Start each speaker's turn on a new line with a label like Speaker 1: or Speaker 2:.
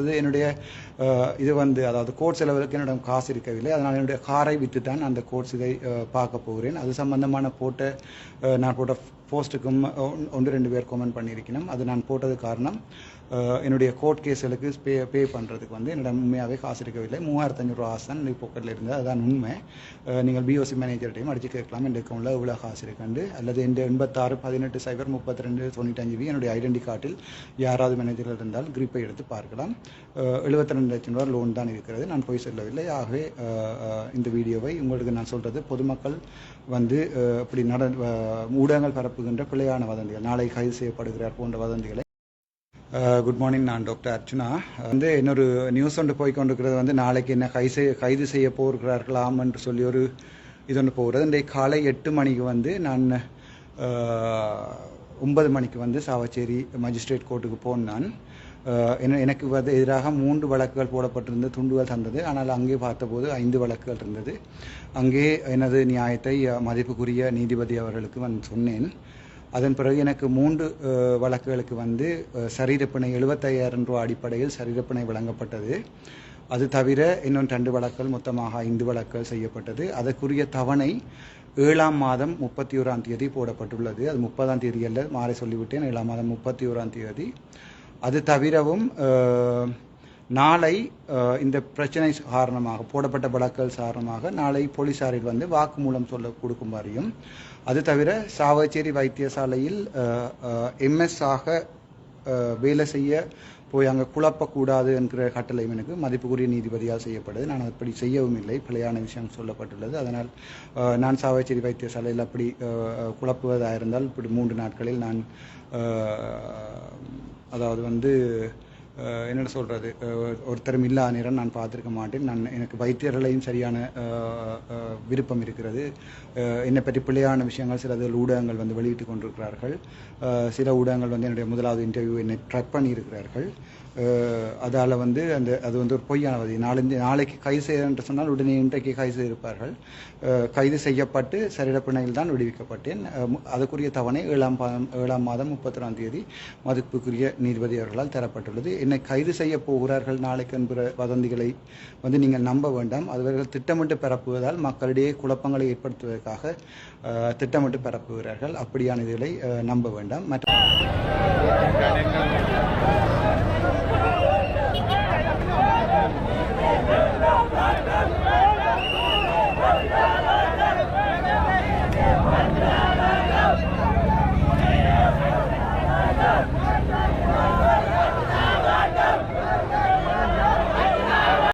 Speaker 1: அது என்னுடைய இது வந்து அதாவது கோட் செலவுக்கு என்னிடம் காசு இருக்கவில்லை. அதனால் என்னுடைய காரை விற்று தான் அந்த கோட்ஸ் இதை பார்க்க போகிறேன். அது சம்பந்தமான போட்ட நான் போட்ட போஸ்ட்டுக்கும் ஒன்று ரெண்டு பேர் கமெண்ட் பண்ணியிருக்கணும். அது நான் போட்டது காரணம் என்னுடைய கோர்ட் கேஸ்களுக்கு பே பே பண்ணுறதுக்கு வந்து என்னிடம் உண்மையாகவே காசு இருக்கவில்லை. மூவாயிரத்து அஞ்சூறுவா காசு தான் பாக்கெட்டில் இருந்தது. அதுதான் உண்மை. நீங்கள் பிஓசி மேனேஜர்கிட்டையும் அடிச்சு கேட்கலாம். என் அக்கௌண்ட்டில் இவ்வளோ காசு இருக்குண்டு. அல்லது இந்த எண்பத்தாறு பதினெட்டு சைபர் முப்பத்தி ரெண்டு தொண்ணூத்தஞ்சு வி என்னுடைய ஐடென்டி கார்டில் யாராவது மேனேஜர்கள் இருந்தால் கிரிப்பை எடுத்து பார்க்கலாம். எழுபத்தி ரெண்டு லட்சம் ரூபா லோன் தான் இருக்கிறது. நான் போய் சொல்லவில்லை. ஆகவே இந்த வீடியோவை உங்களுக்கு நான் சொல்கிறது பொதுமக்கள் வந்து இப்படி நட ஊடகங்கள் பரப்ப பரப்புகின்ற பிழையான வதந்திகள். நாளை கைது செய்யப்படுகிறார் போன்ற வதந்திகளை. குட் மார்னிங் நான் டாக்டர் அர்ச்சனா. வந்து இன்னொரு நியூஸ் ஒன்று போய் கொண்டிருக்கிறது. வந்து நாளைக்கு என்ன கைது செய்ய கைது செய்ய போகிறார்களாம் என்று சொல்லி ஒரு இது ஒன்று போகிறது. இன்றைக்கு காலை எட்டு மணிக்கு வந்து நான் ஒன்பது மணிக்கு வந்து சாவச்சேரி மஜிஸ்ட்ரேட் கோர்ட்டுக்கு போனான் எனக்கு எதிராக மூன்று வழக்குகள் போடப்பட்டிருந்த துண்டுகள் தந்தது. ஆனால் அங்கே பார்த்தபோது ஐந்து வழக்குகள் இருந்தது. அங்கே எனது நியாயத்தை மதிப்புக்குரிய நீதிபதி அவர்களுக்கு வந்து சொன்னேன். அதன் பிறகு எனக்கு மூன்று வழக்குகளுக்கு வந்து சரீரப்பிணை எழுபத்தையாயிரம் ரூபாய் அடிப்படையில் சரீரப்பிணை வழங்கப்பட்டது. அது தவிர இன்னும் ரெண்டு வழக்குகள் மொத்தமாக ஐந்து வழக்குகள் செய்யப்பட்டது. அதற்குரிய தவணை ஏழாம் மாதம் முப்பத்தி ஓராம் தேதி போடப்பட்டுள்ளது. அது முப்பதாம் தேதி அல்ல மாறி சொல்லிவிட்டேன். ஏழாம் மாதம் முப்பத்தி ஓராம் தேதி. அது தவிரவும் நாளை இந்த பிரச்சனை காரணமாக போடப்பட்ட வழக்குகள் காரணமாக நாளை போலீசாரில் வந்து வாக்குமூலம் சொல்ல கொடுக்குமாறியும் அது தவிர சாவச்சேரி வைத்தியசாலையில் எம்எஸ் ஆக வேலை செய்ய போய் அங்கே குழப்பக்கூடாது என்கிற கட்டளை எனக்கு மதிப்புக்குரிய நீதிபதியால் செய்யப்படுது நான் அப்படி செய்யவும் இல்லை. பிழையான விஷயம் சொல்லப்பட்டுள்ளது. அதனால் நான் சாவச்சேரி வைத்தியசாலையில் அப்படி குழப்புவதாக இருந்தால் இப்படி மூன்று நாட்களில் நான் அதாவது வந்து என்னென்ன சொல்கிறது ஒருத்தரும் இல்லா நேரம் நான் பார்த்துருக்க மாட்டேன். நான் எனக்கு வைத்தியர்களையும் சரியான விருப்பம் இருக்கிறது. என்னை பற்றி பிள்ளையான விஷயங்கள் சில ஊடகங்கள் வந்து வெளியிட்டு கொண்டிருக்கிறார்கள். சில ஊடகங்கள் வந்து என்னுடைய முதலாவது இன்டர்வியூ என்னை ட்ராக் பண்ணியிருக்கிறார்கள். அதால் வந்து அந்த அது வந்து ஒரு பொய்யானது. நாலஞ்சு நாளைக்கு கைது செய்ய என்று சொன்னால் உடனே இன்றைக்கு கைது செய்திருப்பார்கள். கைது செய்யப்பட்டு சரீரப்பிணையில் தான் விடுவிக்கப்பட்டேன். அதுக்குரிய தவணை ஏழாம் ஏழாம் மாதம் முப்பத்தொராம் தேதி மதிப்புக்குரிய நீதிபதி அவர்களால் தரப்பட்டுள்ளது. என்னை கைது செய்ய போகிறார்கள் நாளைக்கு என்கிற வதந்திகளை வந்து நீங்கள் நம்ப வேண்டாம். அவர்கள் திட்டமிட்டு பரப்புவதால் மக்களிடையே குழப்பங்களை ஏற்படுத்துவதற்காக திட்டமிட்டு பரப்புகிறார்கள். அப்படியான இதுகளை நம்ப வேண்டாம். மற்ற